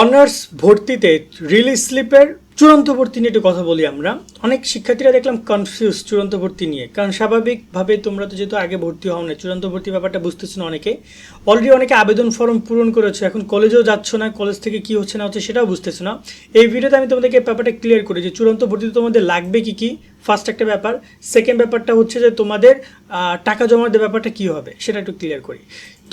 Honours ভর্তিতে release স্লিপের চূড়ান্ত ভর্তি নিয়ে একটু কথা বলি আমরা। অনেক শিক্ষার্থীরা দেখলাম কনফিউজ চূড়ান্ত ভর্তি নিয়ে। কারণ স্বাভাবিকভাবে তোমরা তো যেহেতু আগে ভর্তি হও না চূড়ান্ত ভর্তি ব্যাপারটা বুঝতেছো না অনেকে। অলরেডি অনেকে আবেদন ফর্ম পূরণ করেছ, এখন কলেজেও যাচ্ছ না কলেজ থেকে কি হচ্ছে না হচ্ছে সেটাও বুঝতেছো না। এই ভিডিওতে আমি তোমাদেরকে ব্যাপারটা ক্লিয়ার করি যে চূড়ান্ত ভর্তিতে তোমাদের লাগবে কি কি ফার্স্ট একটা ব্যাপার। সেকেন্ড ব্যাপারটা হচ্ছে যে তোমাদের টাকা জমা দেওয়ার ব্যাপারটা কী হবে, সেটা একটু ক্লিয়ার করি।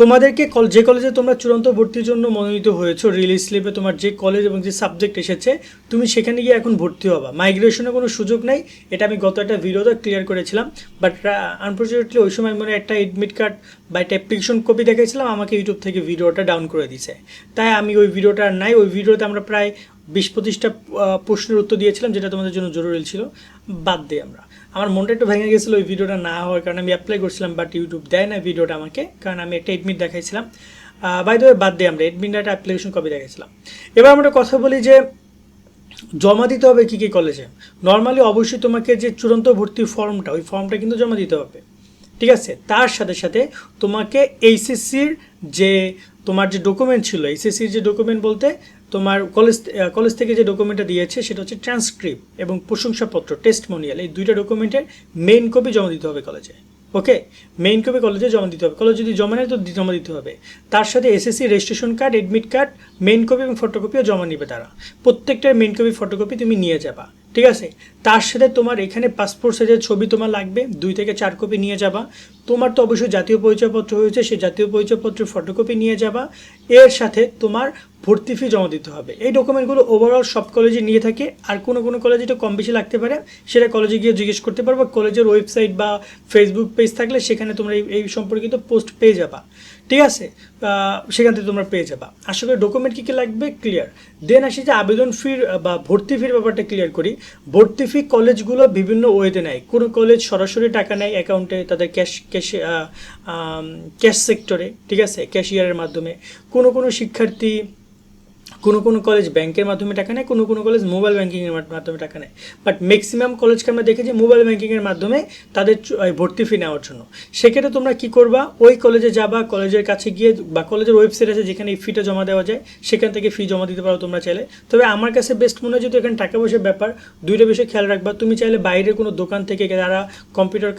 তোমাদেরকে কল যে কলেজে তোমরা চূড়ান্ত ভর্তির জন্য মনোনীত হয়েছো রিলিজ স্লিপে তোমার যে কলেজ এবং যে সাবজেক্ট এসেছে, তুমি সেখানে গিয়ে এখন ভর্তি হবা। মাইগ্রেশনের কোনো সুযোগ নাই, এটা আমি গত একটা ভিডিওতে ক্লিয়ার করেছিলাম বাট আনফর্চুনেটলি ওই সময় মনে একটা এডমিট কার্ড বা একটা অ্যাপ্লিকেশন কপি দেখেছিলাম আমাকে ইউটিউব থেকে ভিডিওটা ডাউন করে দিছে। তাই আমি ওই ভিডিওটা নাই, ওই ভিডিওতে আমরা প্রায় বিশ পঁচিশটা প্রশ্নের উত্তর দিয়েছিলাম, যেটা তোমাদের জন্য জরুরি ছিল, বাদ দিই আমরা। আমার মনটা একটু ভেঙে গেছিল, ওই ভিডিওটা না হওয়ার কারণে আমি অ্যাপ্লাই করছিলাম বাট ইউটিউব দেয় না ভিডিওটা আমাকে, কারণ আমি একটা এডমিট দেখাইছিলাম। বাই দ্য বাদ দিই আমরা এডমিট একটা অ্যাপ্লিকেশন কপি দেখাইছিলাম। এবার আমরা কথা বলি যে, জমা দিতে হবে কী কী কলেজে নর্মালি অবশ্যই তোমাকে যে চূড়ান্ত ভর্তির ফর্মটা ওই ফর্মটা কিন্তু জমা দিতে হবে। ঠিক আছে? তার সাথে সাথে তোমাকে এইচএসসির যে তোমার যে ডকুমেন্ট ছিল, এইচএসসির যে ডকুমেন্ট বলতে তোমার কলেজ কলেজ থেকে যে ডকুমেন্টটা দিয়েছে, সেটা হচ্ছে ট্রান্সক্রিপ্ট এবং প্রশংসাপত্র টেস্টমোনিয়াল এই দুইটা ডকুমেন্টের মেইন কপি জমা দিতে হবে কলেজে ওকে মেইন কপি কলেজে জমা দিতে হবে। কলেজ যদি জমা নেয়, তো জমা দিতে হবে। তার সাথে SSC registration card admit card main copy এবং ফটোকপিও জমা নিবে তারা। প্রত্যেকটার মেইন কপি ফটোকপি তুমি নিয়ে যাবা। ঠিক আছে? তার সাথে তোমার এখানে পাসপোর্ট সাইজের ছবি তোমার লাগবে, দুই থেকে চার কপি নিয়ে যাবা। তোমার তো অবশ্যই জাতীয় পরিচয়পত্র হয়েছে, সেই জাতীয় পরিচয়পত্রের ফটোকপি নিয়ে যাবা। এর সাথে তোমার ভর্তি ফি জমা দিতে হবে। এই ডকুমেন্টগুলো ওভারঅল সব কলেজে নিয়ে থাকে, আর কোনো কোনো কলেজে এটা কম বেশি লাগতে পারে। সেটা কলেজে গিয়ে জিজ্ঞেস করতে পারব কলেজের ওয়েবসাইট বা ফেসবুক পেজ থাকলে সেখানে তোমরা এই সম্পর্কিত পোস্ট পেয়ে যাবা। ঠিক আছে? সেখান থেকে তোমরা পেয়ে যাবা। আশা করি ডকুমেন্ট কী কী লাগবে? ক্লিয়ার দেন আসি যে আবেদন ফির বা ভর্তি ফির ব্যাপারটা ক্লিয়ার করি। ভর্তি ফি কলেজগুলো বিভিন্ন ওয়েতে নেয়। কোনো কলেজ সরাসরি টাকা নেয় অ্যাকাউন্টে তাদের ক্যাশ ক্যাশ ক্যাশ সেক্টরে ঠিক আছে ক্যাশিয়ারের মাধ্যমে। কোনো কোনো শিক্ষার্থী কোনো কোনো কলেজ ব্যাংকের মাধ্যমে টাকা নেয়, কোনো কোনো কলেজ মোবাইল ব্যাংকিংয়ের মাধ্যমে টাকা নেয়। বাট ম্যাক্সিমাম কলেজকে আমরা দেখেছি মোবাইল ব্যাংকিংয়ের মাধ্যমে তাদের ভর্তি ফি নেওয়ার জন্য। সেক্ষেত্রে তোমরা কি করবা? ওই কলেজে যাবা কলেজের কাছে গিয়ে বা কলেজের ওয়েবসাইট আছে যেখানে এই ফিটা জমা দেওয়া যায়, সেখান থেকে ফি জমা দিতে পারো তোমরা চাইলে। তবে আমার কাছে বেস্ট মনে হয় যেহেতু এখানে টাকা পয়সার ব্যাপার, দুইটা বিষয় খেয়াল রাখবা। তুমি চাইলে বাইরের কোনো দোকান থেকে যারা কম্পিউটার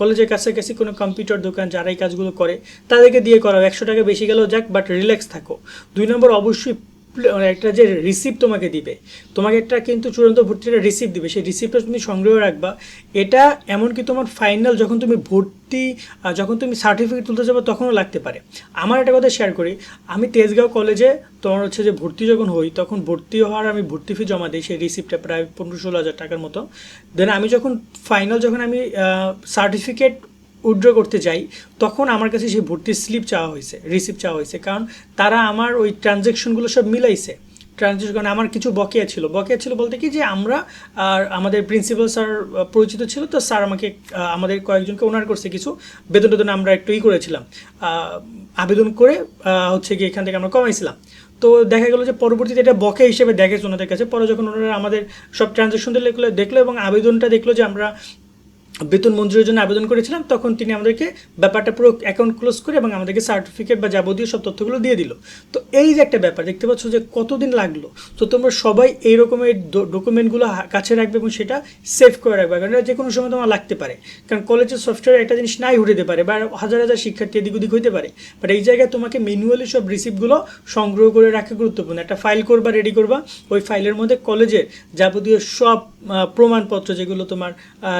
কলেজের কাছাকাছি কোনো কম্পিউটার দোকান যারা এই কাজগুলো করে, তাদেরকে দিয়ে করাও। একশো টাকা বেশি গেলেও যাক বাট রিল্যাক্স থাকো। দুই নম্বর, অবশ্যই মানে একটা যে রিসিপ্ট তোমাকে দিবে, তোমাকে একটা কিন্তু চূড়ান্ত ভর্তির রিসিপ্ট দিবে, সেই রিসিপ্টটা তুমি সংগ্রহ রাখবা। এটা এমনকি তোমার ফাইনাল যখন তুমি ভর্তি যখন তুমি সার্টিফিকেট তুলতে যাবে তখনও লাগতে পারে। আমার একটা কথা শেয়ার করি, আমি তেজগাঁও কলেজে তোমার হচ্ছে যে ভর্তি যখন হই, তখন ভর্তি হওয়ার আমি ভর্তি ফি জমা দিই সেই রিসিপ্টটা প্রায় পনেরো ষোলো হাজার টাকার মতো। দেন আমি যখন ফাইনাল যখন আমি সার্টিফিকেট উইথড্র করতে যাই, তখন আমার কাছে সেই ভর্তির স্লিপ চাওয়া হয়েছে রিসিপ্ট চাওয়া হয়েছে। কারণ তারা আমার ওই ট্রানজ্যাকশনগুলো সব মিলাইছে। ট্রানজ্যাকশন আমার কিছু বকেয়া ছিল। বকেয়া ছিল বলতে কি যে আমরা আর আমাদের প্রিন্সিপাল স্যার পরিচিত ছিল, তো স্যার আমাকে আমাদের কয়েকজনকে ওনার করছে কিছু। বেতন টেতন আমরা একটু ই করেছিলাম। আবেদন করে হচ্ছে গিয়ে এখান থেকে আমরা কমাইছিলাম। তো দেখা গেলো যে পরবর্তীতে এটা বকে হিসেবে দেখেছে ওনাদের কাছে। পরে যখন ওনারা আমাদের সব ট্রানজ্যাকশন দেখল দেখল এবং আবেদনটা দেখল যে আমরা বেতন মঞ্জুরের জন্য আবেদন করেছিলাম, তখন তিনি আমাদেরকে ব্যাপারটা পুরো অ্যাকাউন্ট ক্লোজ করে এবং আমাদেরকে সার্টিফিকেট বা যাবতীয় সব তথ্যগুলো দিয়ে দিল। তো এই যে একটা ব্যাপার, দেখতে পাচ্ছ যে কতদিন লাগল? তো তোমরা সবাই এই রকমের ডকুমেন্টগুলো কাছে রাখবে এবং সেটা সেভ করে রাখবে, কারণ যে কোনো সময় তোমার লাগতে পারে। কারণ কলেজের সফটওয়্যার একটা জিনিস নাই উঠে পারে বা হাজার হাজার শিক্ষার্থী এদিক ওদিক হইতে পারে। বাট এই জায়গায় তোমাকে ম্যানুয়ালি সব রিসিপ্টগুলো সংগ্রহ করে রাখা গুরুত্বপূর্ণ। একটা ফাইল করবা রেডি করবা, ওই ফাইলের মধ্যে কলেজের যাবতীয় সব প্রমাণপত্র যেগুলো তোমার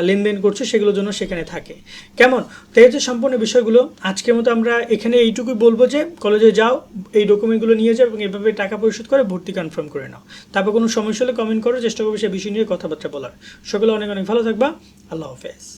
লেনদেন করছ সেগুলোর জন্য সেখানে থাকে। কেমন? তো হচ্ছে সম্পূর্ণ বিষয়গুলো আজকের মতো আমরা এখানে এইটুকুই বলব যে, কলেজে যাও, এই ডকুমেন্টগুলো নিয়ে যাও এবং এভাবে টাকা পরিশোধ করে ভর্তি কনফার্ম করে নাও। তারপর কোনো সমস্যা হলে কমেন্ট করো, চেষ্টা করব সে বিষয় নিয়ে কথাবার্তা বলার। সকলে অনেক অনেক ভালো থাকবা। আল্লাহ হাফেজ।